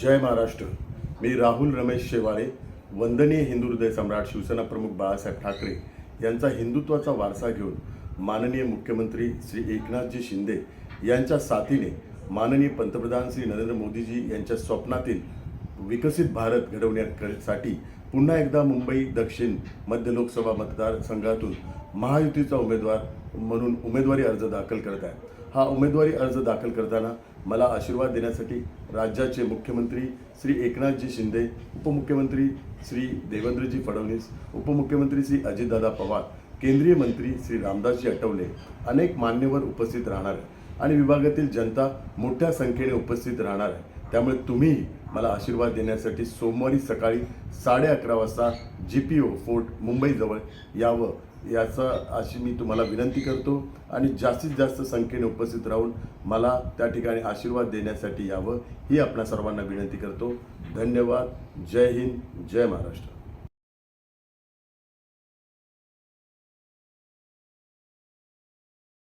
जय महाराष्ट्र. मी राहुल रमेश शेवाळे वंदनीय हिंदू हृदय सम्राट शिवसेना प्रमुख बाळासाहेब ठाकरे यांचा हिंदुत्वाचा वारसा घेऊन माननीय मुख्यमंत्री श्री एकनाथजी शिंदे यांच्या साथीने माननीय पंतप्रधान श्री नरेंद्र मोदीजी यांच्या स्वप्नातील विकसित भारत घडवण्यासाठी पुन्हा एकदा मुंबई दक्षिण मध्य लोकसभा मतदारसंघातून महायुतीचा उमेदवार म्हणून उमेदवारी अर्ज दाखल करत आहे हा उमेदवारी अर्ज दाखल करताना मला आशीर्वाद देण्यासाठी राज्याचे मुख्यमंत्री श्री एकनाथजी शिंदे उपमुख्यमंत्री श्री देवेंद्रजी फडणवीस उपमुख्यमंत्री श्री अजितदादा पवार केंद्रीय मंत्री श्री रामदासजी आठवले अनेक मान्यवर उपस्थित राहणार आहे आणि विभागातील जनता मोठ्या संख्येने उपस्थित राहणार आहे. त्यामुळे तुम्ही मला आशीर्वाद देण्यासाठी सोमवारी सकाळी साडे अकरा वाजता जी पी ओ फोर्ट मुंबईजवळ यावं याचा अशी मी तुम्हाला विनंती करतो. आणि जास्तीत जास्त संख्येने उपस्थित राहून मला त्या ठिकाणी आशीर्वाद देण्यासाठी यावं ही आपणा सर्वांना विनंती करतो. धन्यवाद. जय हिंद. जय महाराष्ट्र.